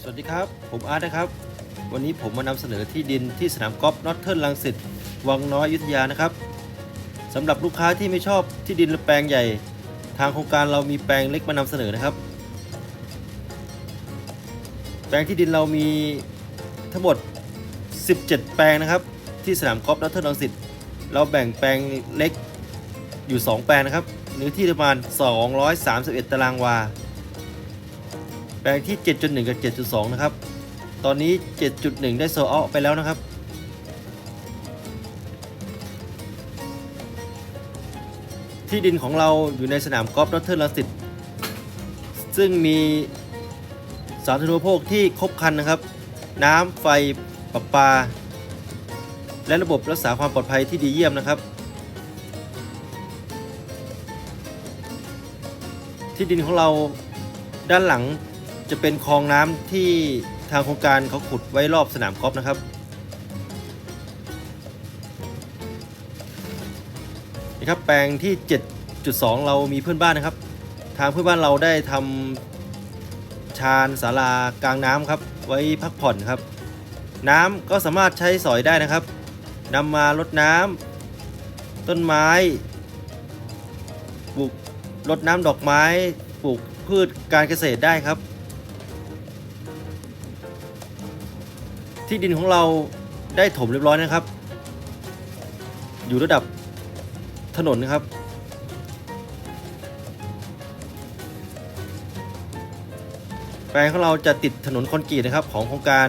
สวัสดีครับ ผมอาร์ตนะครับ วันนี้ผมมานำเสนอที่ดินที่สนามกอล์ฟนอตเทิร์นลังสิตวังน้อยอยุธยานะครับสำหรับลูกค้าที่ไม่ชอบที่ดินแปลงใหญ่ ทางโครงการเรามีแปลงเล็กมานำเสนอนะครับ แปลงที่ดินเรามีทั้งหมด 17 แปลงนะครับ ที่สนามกอล์ฟนอตเทิร์นลังสิตเราแบ่งแปลงเล็กอยู่ 2 แปลงนะครับเนื้อที่ประมาณ 231 ตารางวา แปลงที่ 7.1 กับ 7.2 นะครับ ตอนนี้ 7.1 ได้โซลเอาไปแล้วนะครับ ที่ดินของเราอยู่ในสนามกอล์ฟนอตเทิร์นลังสิตซึ่งมีสาธารณูปโภคที่ครบคันนะครับ น้ำไฟประปา และระบบรักษาความปลอดภัยที่ดีเยี่ยมนะครับ ที่ดินของเราด้านหลัง จะเป็นคลองน้ำที่ทางโครงการเขาขุดไว้รอบสนามกอล์ฟนะครับนี่ครับแปลงที่ 7.2 เรามีเพื่อนบ้านนะครับ ทางเพื่อนบ้านเราได้ทำชานศาลากลางน้ำครับ ไว้พักผ่อนครับ น้ำก็สามารถใช้สอยได้นะครับนำมารดน้ำต้นไม้ปลูกรดน้ำดอกไม้ปลูกพืชการเกษตรได้ครับ ที่ดินของเราได้ถมเรียบร้อยนะครับ อยู่ระดับถนนนะครับ แปลงของเราจะติดถนนคอนกรีตนะครับของโครงการ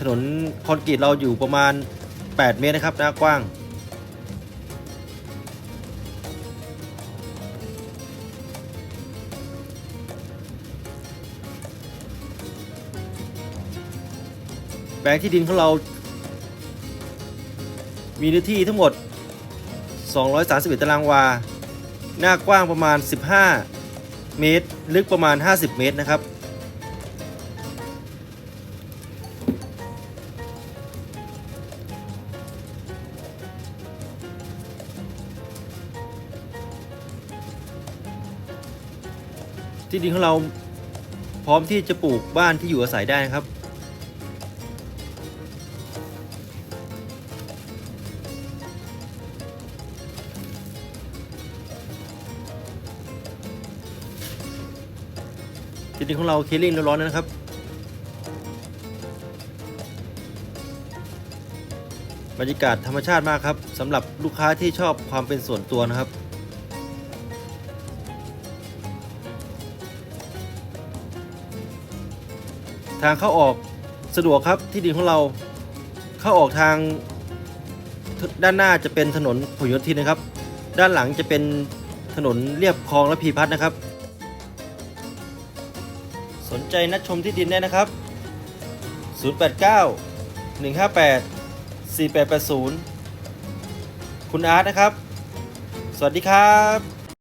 ถนนคอนกรีตเราอยู่ประมาณ 8 เมตรนะครับหน้ากว้าง แปลงที่ดินของเรา มีเนื้อที่ทั้งหมด 231 ตารางวา หน้ากว้างประมาณ 15 เมตร ลึกประมาณ 50 เมตรนะครับ ที่ดินของเราพร้อมที่จะปลูกบ้านที่อยู่อาศัยได้นะครับ ที่ดินของเราเคลียร์ลิงเรียบร้อยแล้วนะครับ บรรยากาศธรรมชาติมากครับสำหรับลูกค้าที่ชอบความเป็นส่วนตัวนะครับทางเข้าออกสะดวกครับที่ดินของเราเข้าออกทางด้านหน้าจะเป็นถนนผลโยธินนะครับ ด้านหลังจะเป็นถนนเรียบคลองและพีพัฒนะครับ สนใจนัดชมที่ดินได้นะครับ 089 158 4880 คุณอาร์ตนะครับ สวัสดีครับ